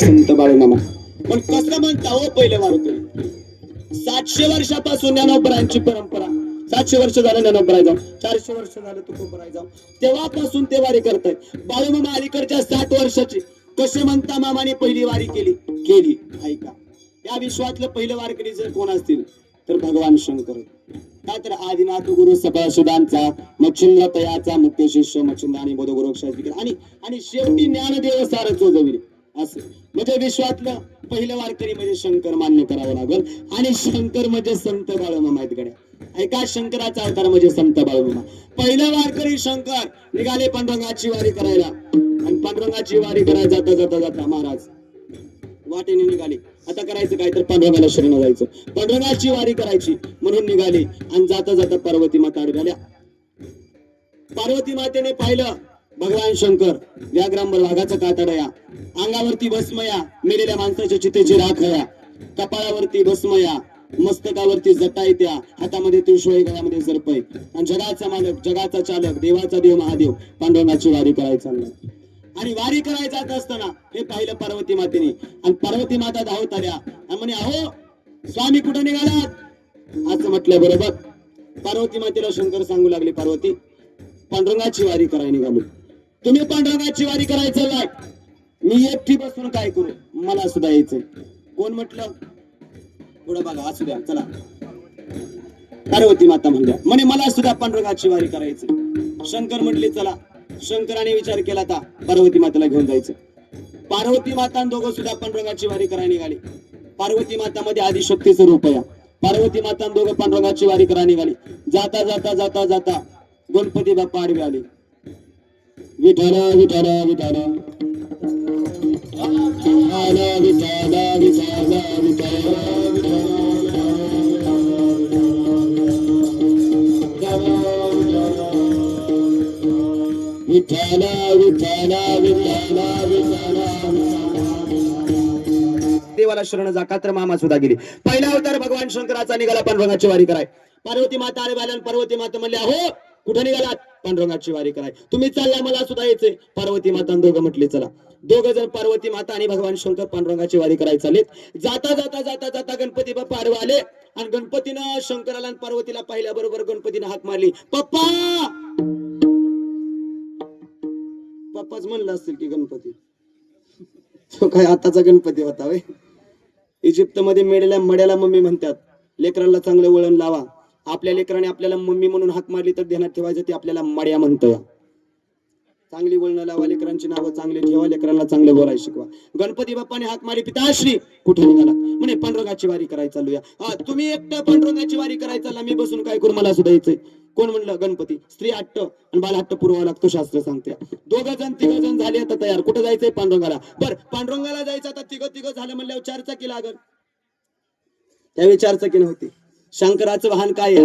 संत बाळूमामा. पण कसं म्हणता हो पहिले वारकरी सातशे वर्षापासून ज्ञानोबरायांची परंपरा. सातशे वर्ष झालं ज्ञानोबराय जाऊ चारशे वर्ष झालं तुकोबराय जाऊ तेव्हापासून ते वारी करतायत. बाळूमामा अलीकडच्या साठ वर्षाची. कसे म्हणता मामाने पहिली वारी केली? केली. ऐका. या विश्वातलं पहिलं वारकरी जर कोण असतील तर भगवान शंकर. का तर आदिनाथ गुरु सदाशिदांचा मच्छिंद्र तयाचा मुख्य शिष्य मच्छिंद्र आणि बोधगुरु आणि आणि शेवटी ज्ञानदेव सारच चोजविले असं. म्हणजे विश्वातलं पहिलं वारकरी म्हणजे शंकर मान्य करावं लागल. आणि शंकर म्हणजे संत बाळूमामा आहेत गड्या. ऐका शंकराचा अवतार म्हणजे संत बाळूमामा. पहिलं वारकरी शंकर. निघाले पांडुरंगाची वारी करायला. आणि पांडुरंगाची वारी करायला जाता जाता जाता महाराज वाटेने निघाली. आता करायचं काय तर पांडुरंगाला शरण जायचं. पांडुरंगाची वारी करायची. म्हणून निघाली. आणि जाता जाता पार्वती माता आडव्याल्या पार्वती मातेने पाहिलं. भगवान शंकर व्याग्रांबर वाघाचा कातडया अंगावरती भस्मया मेलेल्या माणसाच्या चितेची राखया कपाळावरती भस्मया मस्तकावरती जटा येत्या. हातामध्ये त्रिशूळ गळ्यामध्ये सर्पय आणि जगाचा मालक जगाचा चालक देवाचा देव महादेव पांडुरंगाची वारी करायचा आणि वारी करायला जात असताना हे पाहिलं पार्वती मातेने. आणि पार्वती माता धावत आल्या आणि म्हणे अहो स्वामी कुठं निघालात? असं म्हटलं बरोबर. पार्वती मातेला शंकर सांगू लागले पार्वती पांडुरंगाची वारी करायला निघालो. तुम्ही पांडुरंगाची वारी करायचं लाग मी एकटी बसून काय करू? मला सुद्धा यायचंय. कोण म्हटलं? पुढे बघा असू द्या चला. पार्वती माता म्हणल्या म्हणे मला सुद्धा पांडुरंगाची वारी करायची शंकर म्हटले चला. शंकराने विचार केला आता पार्वती मातेला घेऊन जायचं. पार्वती माता दोघं सुद्धा पांडुरंगाची वारी करायला निघाली. पार्वती माता मध्ये आदिशक्तीचं रूप आहे. पार्वती माता दोघं पांडुरंगाची वारी करायला निघाली. जाता जाता जाता जाता गणपती बाप्पा आडवे आले. विठाल विठाल विठाल विठाल विठाल विठाल विठाल विठाल विठाल विठाल विठाल देवाला शरण जा तर मामा सुद्धा गेली. पहिला अवतार भगवान शंकराचा निघाला पांडुरंगाची वारी कराय. पार्वती माता आले बाल्यान पार्वती माता म्हणल्या हो कुठे निघालात? पांडुरंगाची वारी कराय. तुम्ही चालला मला सुद्धा यायचंय. पार्वती माता दोघं म्हटले चला. दोघं जण पार्वती माता आणि भगवान शंकर पांडुरंगाची वारी करायला चाललेत. जाता जाता जाता जाता गणपती बाप्पा आडवे आले. आणि गणपतीनं शंकराला आणि पार्वतीला पाहिल्या बरोबर गणपतीनं हाक मारली. पप्पा! पप्पाच म्हणलं असतील की गणपती. तो काय आताचा गणपती होता वय इजिप्त मध्ये मेलेल्या मड्याला मम्मी म्हणतात लेकरांना चांगलं वळण लावा. आपल्या लेकराने आपल्याला मम्मी म्हणून हाक मारली तर ध्यानात ठेवायचं ते आपल्याला मड्या म्हणतं. चांगली वळण लावा लेकरांची नावं चांगली ठेवा लेकरांना चांगलं बोलायला शिकवा. गणपती बाप्पाने हाक मारी पिताश्री कुठे निघाला? म्हणे पांडुरंगाची वारी करायला चालूया. हा तुम्ही एकटा पांडुरंगाची वारी करायला चालला मी बसून काय करू मला सुद्धा यायचंय. कोण म्हणलं? गणपती. स्त्री हट्ट आणि बाल हट्ट पुरवा लागतो शास्त्र सांगते दोघं जण तिघ जण झाले आता तयार. कुठं जायचंय पांडुरंगाला? बर पांडुरंगाला जायचं आता तिघ तिघ झालं म्हणल्यावर चार चाकी लागल. त्यावेळी चार चाकी नव्हती. शंकराचं वाहन काय आहे?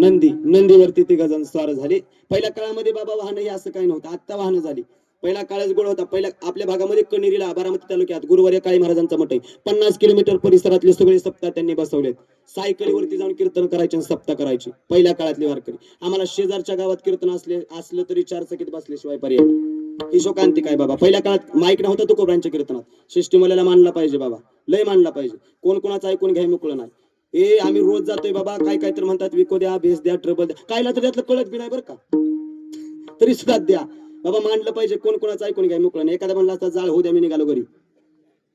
नंदी. नंदीवरती ती गजान स्वार झाले. पहिल्या काळामध्ये बाबा वाहन हे असं काही नव्हतं. आत्ता वाहन झाली. पहिला काळच गोळ होता. पहिल्या आपल्या भागामध्ये कणेरीला बारामती तालुक्यात गुरुवारी काळी महाराजांचा मठ आहे. पन्नास किलोमीटर परिसरातले सगळे सप्ताह त्यांनी बसवलेत. सायकलीवरती जाऊन कीर्तन करायचे आणि सप्ताह करायची. पहिल्या काळातली वारकरी. आम्हाला शेजारच्या गावात कीर्तन असले असलं तरी चार चकीत बसल्याशिवाय पर्याय हिशोकांती काय बाबा? पहिल्या काळात माईक नव्हता तुकोबरांच्या कीर्तनात. शिष्टीमल्याला मानला पाहिजे बाबा. लय मानला पाहिजे. कोण कोणाचं ऐकून घ्याय मोकळं नाही. ए आम्ही रोज जातोय बाबा. काय काय तर म्हणतात विको द्या भेस द्या ट्रबल द्या. कायला तर त्यातलं कळत बी नाही बरं का. तरी सुद्धा द्या. बाबा मांडलं पाहिजे. कोण कोणाचं ऐकून घ्या मोकळं. नाही एखादा म्हणला असता जाळ होऊ द्या मी निघालो घरी.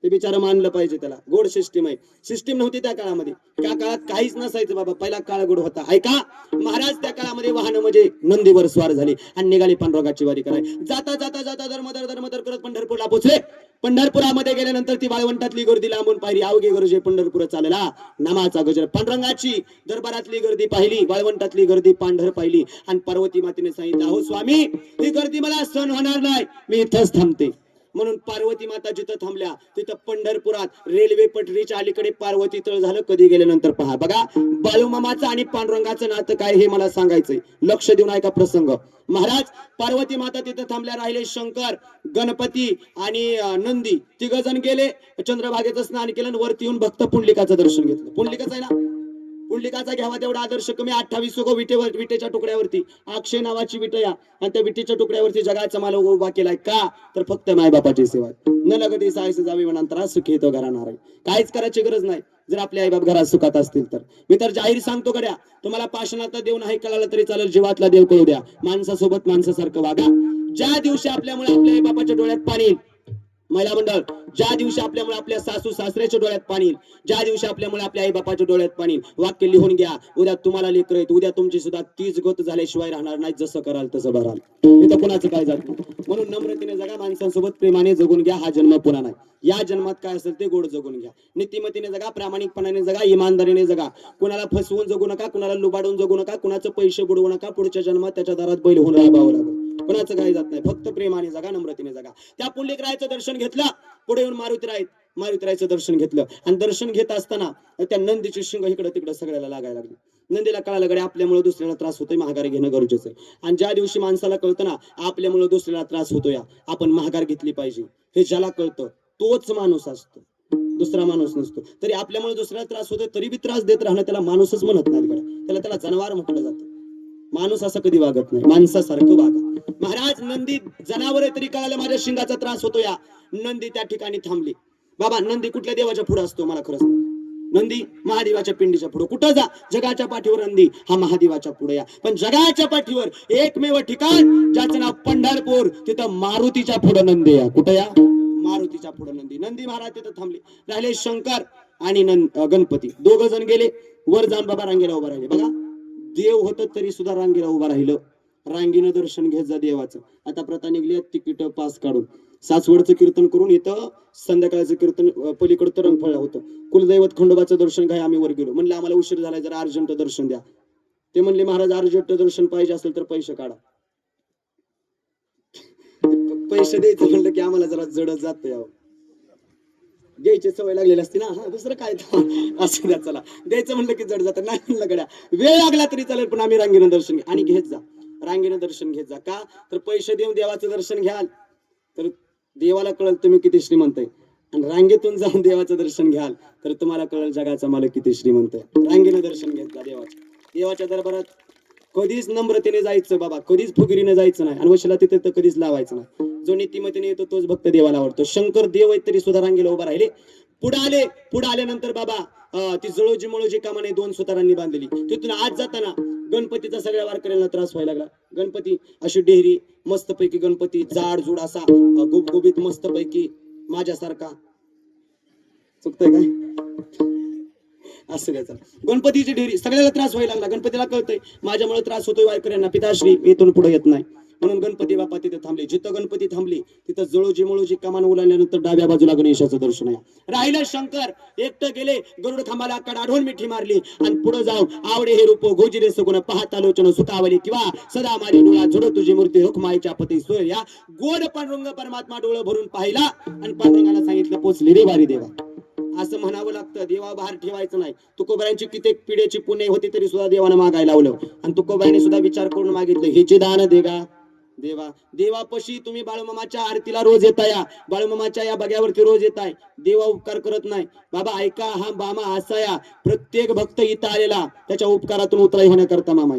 ते बिचारा मानलं पाहिजे त्याला. गोड सिस्टीम आहे. सिस्टीम नव्हती त्या काळामध्ये. त्या काळात काहीच नसायचं बाबा. पहिला काळ गोड होता. ऐका महाराज त्या काळामध्ये वाहन म्हणजे नंदीवर स्वार झाली. आणि निघाली पांडुरंगाची वारी कराय जाता जाता जाता धर्मधर धर्मदर करत पंढरपूरला पोचले पंढरपुरामध्ये गेल्यानंतर ती वाळवंटातली गर्दी लांबून पाहिली. अवघे गरजे पंढरपूर चालला. नामाचा गजर. पांडुरंगाची दरबारातली गर्दी पाहिली. वाळवंटातली गर्दी पांढर पाहिली. आणि पार्वती मातेने सांगितलं हो स्वामी ही गर्दी मला सण होणार नाही. मी इथंच थांबते. म्हणून पार्वती माता जिथं थांबल्या. तिथं पंढरपुरात रेल्वे पटरीच्या अलीकडे पार्वती तळ झालं कधी गेल्यानंतर पहा. बघा बाळूमामाचं आणि पांडुरंगाचं नातं काय हे मला सांगायचंय. लक्ष देऊन ऐका प्रसंग. महाराज पार्वती माता तिथं थांबल्या राहिले शंकर गणपती आणि नंदी. तिघ जण गेले चंद्रभागेचं स्नान केलं वरती येऊन भक्त पुंडलिकाचं दर्शन घेतलं. पुंडलिकाच आहे ना? पुंडलिकाचा घ्यावा तेवढा आदर्श कमी अठ्ठावीस गो विटेवर विटेच्या तुकड्यावरती. अक्षय नावाची विट या. आणि त्या विटेच्या तुकड्यावरती जगाचा माल उभा केलाय. का? तर फक्त मायबापाची सेवा. न लगते सायस जावी म्हणा सुखी तो घराणार काहीच करायची गरज नाही. जर आपले आईबाप घरात सुखात असतील तर. मी तर जाहीर सांगतो गड्या. तुम्हाला पाषाणातला देव नाही कळाला तरी चालेल. जीवातला देव कळू द्या. माणसासोबत माणसासारखं वागा. ज्या दिवशी आपल्यामुळे आपल्या आईबापाच्या डोळ्यात पाणी येईल महिला मंडळ ज्या दिवशी आपल्यामुळे आपल्या सासू सासऱ्याच्या डोळ्यात पाणी ज्या दिवशी आपल्यामुळे आपल्या आई बापाच्या डोळ्यात पाणी वाक्य लिहून घ्या. उद्या तुम्हाला लेकर येत उद्या तुमची सुद्धा तीच गत झाल्याशिवाय राहणार नाही जसं कराल तसं भराल. इथं कुणाचं काय जात म्हणून नम्रतेने जगा माणसांसोबत प्रेमाने जगून घ्या हा जन्म पुन्हा नाही. या जन्मात काय असेल ते गोड जगून घ्या. नीतिमतीने जगा प्रामाणिकपणाने जगा इमानदारीने जगा. कुणाला फसवून जगू नका कुणाला लुबाडून जगू नका कुणाचं पैसे बुडवू नका पुढच्या जन्मात त्याच्या दारात बैल होऊन राबावं लागेल. कुणाचं काही जात नाही. फक्त प्रेमाने जगा नम्रतेने जगा. त्या पुंडलिकरायचं दर्शन घेतलं पुढे येऊन मारुती मारुतीरायचं दर्शन घेतलं. आणि दर्शन घेत असताना त्या नंदीची शिंग इकडं तिकडं सगळ्याला लागायला लागली. नंदीला कळालं गडे आपल्यामुळे दुसऱ्याला त्रास होतोय महागारी घेणं गरजेचं आहे. आणि ज्या दिवशी माणसाला कळतं ना आपल्यामुळे दुसऱ्याला त्रास होतोय आपण महागार घेतली पाहिजे. हे ज्याला कळतं तोच माणूस असतो. दुसरा माणूस नसतो. तरी आपल्यामुळे दुसऱ्याला त्रास होतोय तरी बी त्रास देत राहणं त्याला माणूसच म्हणत नाही त्याला त्याला जनावर म्हटलं जातं. माणूस असं कधी वागत नाही. माणसासारखं वागा. महाराज नंदी जनावर तरी कळालं माझ्या शिंगाचा त्रास होतो या. नंदी त्या ठिकाणी थांबली. बाबा नंदी कुठल्या देवाच्या पुढे असतो? मला खरंच नंदी महादेवाच्या पिंडीच्या पुढे. कुठं जा? जगाच्या पाठीवर नंदी. हा महादेवाच्या पुढे या. पण जगाच्या पाठीवर एकमेव ठिकाण ज्याचं नाव पंढरपूर. तिथं मारुतीच्या पुढे नंदी या. कुठं या? मारुतीच्या पुढे नंदी. नंदी महाराज तिथं थांबले. राहिले शंकर आणि नंद गणपती. दोघ जण गेले. वर जाऊन बाबा रांगेला उभा राहिले. बघा. देव होत तरी सुद्धा रांगेला उभा राहिलं. रांगीनं दर्शन घेत जा देवाचं. आता प्रथा निघली तिकीट पास काढून. सासवडचं कीर्तन करून इथं संध्याकाळचं कीर्तन पलीकडं तरंगफळ होतं. कुलदैवत खंडोबाचं दर्शन घ्या आम्ही वर गेलो. म्हणलं आम्हाला उशीर झालाय जरा अर्जंट दर्शन द्या. ते म्हणले महाराज अर्जंट दर्शन पाहिजे असेल तर पैसे काढा. पैसे द्यायचं म्हणलं की आम्हाला जरा जड जात यावं. द्यायची सवय लागलेली असते ना हा दुसरं काय असं द्या चला. द्यायचं म्हणलं की जड जातं. नाही म्हणलं गड्या. वेळ लागला तरी चालेल पण आम्ही रांगेनं दर्शन घ्या आणि घेत जा. रांगेनं दर्शन घेत जा. का? तर पैसे देऊन देवाचं दर्शन घ्याल. तर देवाला कळल तुम्ही किती श्रीमंत आहे. आणि रांगेतून जाऊन देवाचं दर्शन घ्याल. तर तुम्हाला कळल जगाचा मालक किती श्रीमंत आहे. रांगेनं दर्शन घेत जा देवाचं. देवाच्या दरबारात कधीच नम्रतेने जायचं बाबा कधीच फुगिरीने जायचं नाही. आणि वशिला तिथे तर कधीच लावायचं नाही. जो नीतिमतीने येतो तोच भक्त देवाला आवडतो. शंकर देव आहेत तरी सुद्धा रांगेला उभा राहिले. पुढे आले पुढे आल्यानंतर बाबा ती जळोजी मळोजी कामाने दोन सुतारांनी बांधलेली. तिथून आज जाताना गणपतीचा सगळ्या वारकऱ्यांना त्रास व्हायला लागला. गणपती अशी डेहरी मस्तपैकी गणपती जाड जुड असा गुबगुबीत मस्तपैकी माझ्यासारखा. चुकतंय काय? असं काय गणपतीची डेअरी सगळ्याला त्रास व्हायला लागला. गणपतीला कळतंय माझ्यामुळे त्रास होतोय वारकऱ्यांना. पिताश्री मी इथून पुढे येत नाही. म्हणून गणपती बाप्पा तिथे थांबले. जिथं गणपती थांबली तिथं जळोजी मळोजी कमान उलाल्यानंतर डाव्या बाजूला गणेशाचं दर्शन आहे. राहिलं शंकर. एकटं गेले गरुड खांबाला कड आढळून मिठी मारली. आणि पुढे जाऊन आवडे हे रूप गोजिरे सगुण पाहता लोचन सुतावली किंवा सदा मारी डोळा झोड तुझी मूर्ती हुकमाईच्या पती सोय. या गोड पांडुरंग परमात्मा डोळं भरून पाहिला आणि पांडुरंगाला सांगितलं पोचली रे बारी देवा. असं म्हणावं लागतं देवा बाहेर ठेवायचं नाही. तुकोबऱ्यांची कित्येक पिढ्याची पुणे होती तरी सुद्धा देवानं मागायला लावलं. आणि तुकोबऱ्याने सुद्धा विचार करून मागितलं हिचे दान दे गा देवा देवापशी तुम्ही बाळूमामाच्या आरतीला रोज येताय बाळूमामाच्या या बग्यावरती रोज येताय. देवा उपकार करत नाही. बाबा ऐका हा बामा असाया प्रत्येक भक्त इथं आलेला त्याच्या उपकारातून उतराई होण्याकरता मामा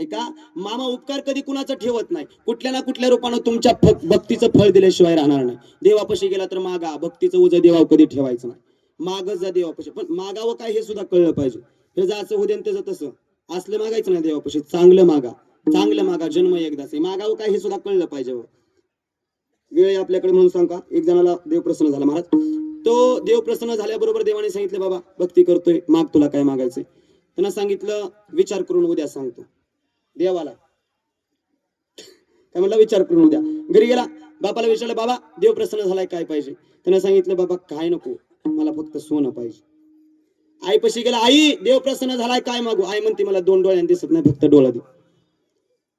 ऐका मामा उपकार कधी कुणाचं ठेवत नाही. कुठल्या ना कुठल्या रूपानं तुमच्या भक्तीचं फळ दिल्याशिवाय राहणार नाही. देवापाशी गेला तर मागा. भक्तीचं उज देवा कधी ठेवायचं नाही. मागच जा देवापाशी. पण मागावं काय हे सुद्धा कळलं पाहिजे. हे जा असं उद्या त्याचं तसं. असलं मागायचं नाही देवापाशी. चांगलं मागा. चांगलं मागा. जन्म एकदाच मागावं काय हे सुद्धा कळलं पाहिजे वेळ आपल्याकडे म्हणून सांगा एक जणाला देव प्रसन्न झाला महाराज. तो देव प्रसन्न झाल्याबरोबर देवाने सांगितलं बाबा भक्ती करतोय. माग तुला काय मागायचंय? त्यांना सांगितलं विचार करून उद्या सांगतो. देवाला. काय म्हणला विचार करून द्या. घरी गेला बापाला विचारलं बाबा देव प्रसन्न झालाय काय पाहिजे? त्यानं सांगितलं बाबा काय नको. मला फक्त सोनं पाहिजे. आई पशी गेला आई देव प्रसन्न झालाय काय मागू? आई म्हणते मला दोन डोळ्यां दिसत नाही फक्त डोळा दे.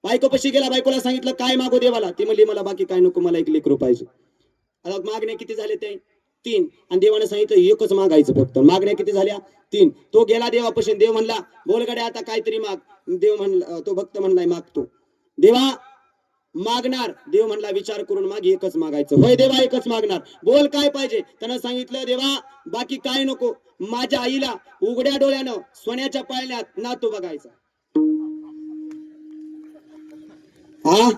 बायको पशी गेला बायकोला सांगितलं काय मागू देवाला? ती म्हणली मला बाकी काय नको मला एक लेकरू पाहिजे. आता मागण्या किती झाले ते तीन. आणि देवाने सांगितलं एकच मागायचं फक्त. मागण्या किती झाल्या? तीन. तो गेला देवापासून देव म्हणला बोल गड्या आता काहीतरी माग. देव म्हणला तो भक्त म्हणलाय मागतो. देवा मागणार. देव म्हणला विचार करून माग एकच मागायचं. होय देवा एकच मागणार. बोल काय पाहिजे? त्यानं सांगितलं देवा बाकी काय नको. माझ्या आईला उघड्या डोळ्यानं सोन्याच्या पाळण्यात नातू बघायचा. हा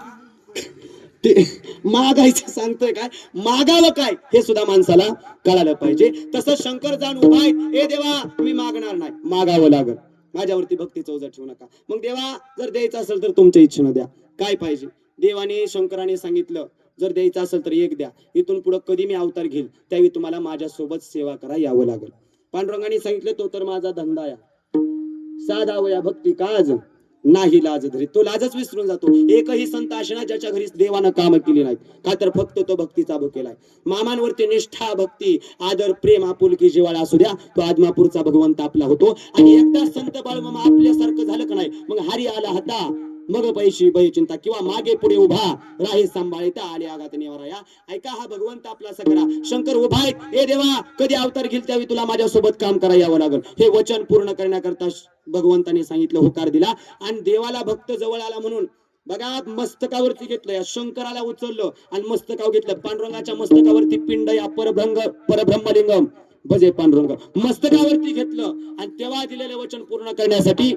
ते मागायचं सांगतोय काय? मागावं काय? हे सुद्धा माणसाला कळालं पाहिजे. तसं शंकर जाण उभा आहे हे देवा मी मागणार नाही. मागावं लागल. माझ्यावरती भक्ती ओझं ठेवू नका. मग देवा जर द्यायचं असेल तर तुमच्या इच्छेनं द्या. काय पाहिजे? देवाने शंकराने सांगितलं जर द्यायचं असेल तर एक द्या. इथून पुढे कधी मी अवतार घेईल त्यावेळी तुम्हाला माझ्यासोबत सेवा करा यावं लागेल. पांडुरंगाने सांगितलं तो तर माझा धंदा या. साधावया भक्ती भक्ती काज नाही लाज धरी तो लाजच विसरून जातो. एकही संत असणार ज्याच्या घरी देवानं काम केली नाहीत. का तर फक्त तो भक्तीचा भुकेलाय मामांवरती निष्ठा भक्ती आदर प्रेम आपुलकी जिवाळा असू द्या तो आदमापूरचा भगवंत आपला होतो. आणि एकदा संत बाळमामा आपल्यासारखं झालं का नाही मग हरी आला होता. मग पैशी भय चिंता किंवा मागे पुढे उभा राही सांभाळिता आले आगात निवाराया ऐका हा भगवंत आपला सगळा. शंकर उभा आहे ए देवा कधी अवतार घेईल त्यावेळी तुला माझ्यासोबत काम करा यावं लागल? हे वचन पूर्ण करण्याकरता भगवंताने सांगितलं होकार दिला. आणि देवाला भक्त जवळ आला म्हणून बघा मस्तकावरती घेतलं या शंकराला उचललं आणि मस्तकावर घेतलं. पांडुरंगाच्या मस्तकावरती पिंड या परभ्रंग परब्रह्मलिंगम. भजे पांडुरंग. मस्तकावरती घेतलं. आणि तेव्हा दिलेलं वचन पूर्ण करण्यासाठी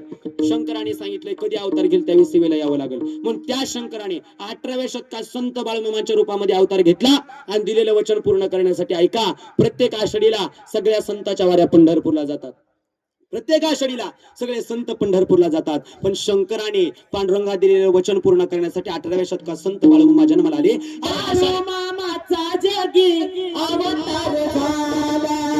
शंकराने सांगितलंय कधी अवतार घेईल त्यावेळी सेवेला यावं लागेल. म्हणून त्या शंकराने अठराव्या शतकात संत बाळमामांच्या रूपामध्ये अवतार घेतला आणि दिलेलं वचन पूर्ण करण्यासाठी ऐका प्रत्येक आषाढीला सगळ्या संताच्या वाऱ्या पंढरपूरला जातात. प्रत्येक आषाढीला सगळे संत पंढरपूरला जातात. पण शंकराने पांडुरंगा दिलेलं वचन पूर्ण करण्यासाठी अठराव्या शतकात संत बाळमामा जन्माला आले. मामाचा जगी अवतार झाला.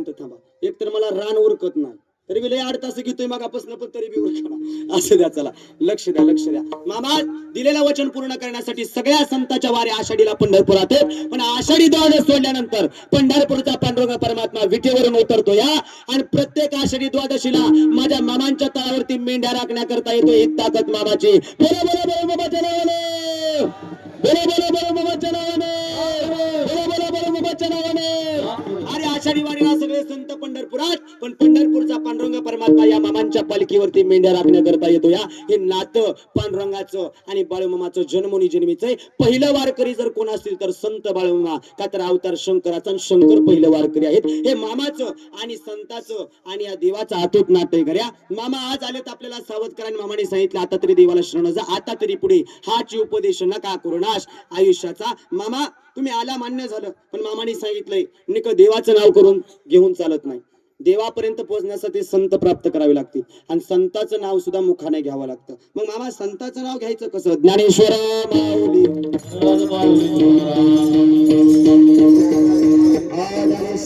मिनिटं थांबा. एक तर मला रान उरकत नाही. तरी मी लय आठ तास घेतोय मागापासून पण तरी बी उरकणार असं द्या चला. लक्ष द्या लक्ष द्या. मामा दिलेलं वचन पूर्ण करण्यासाठी सगळ्या संताच्या वारे आषाढीला पंढरपुरात आहेत. पण आषाढी द्वार सोडल्यानंतर पंढरपूरचा पांडुरंग परमात्मा विटेवरून उतरतो या. आणि प्रत्येक आषाढी द्वादशीला माझ्या मामांच्या तळावरती मेंढ्या राखण्याकरता येतो एक ताकद मामाची. बोला बोला बोला मामाच्या बोला बोला बोला मामाच्या नावाने बोला बोला बोला मामाच्या नावाने अरे वारीला सगळे संत पंढरपुरात पण पंढरपूरचा पांडुरंग परमात्मा या मामांच्या पालखीवरती मेंढ्या राखण्याकरता येतो या हे नातं पांडुरंगाचं आणि बाळूमामाचं जन्मोनी जन्मीचं आहे पहिलं वारकरी जर कोण असतील तर संत बाळूमामा का तर अवतार शंकराचा शंकर पहिलं वारकरी आहेत. हे मामाचं आणि संताचं आणि या देवाचं आतोत नातं आहे खऱ्या मामा आज आलेत आपल्याला सावधकरांनी मामाने सांगितलं आता तरी देवाला शरण जा आता तरी पुढे हाची उपदेश नका करुणाश आयुष्याचा मामा तुम्ही आला मान्य झालं पण मामाने सांगितलंय निक देवाचं नाव करून घेऊन चालत नाही. देवापर्यंत पोहोचण्यासाठी संत प्राप्त करावे लागतील. आणि संताचं नाव सुद्धा मुखाने घ्यावं लागतं. मग मामा संताचं नाव घ्यायचं कसं? ज्ञानेश्वर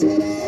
माऊली.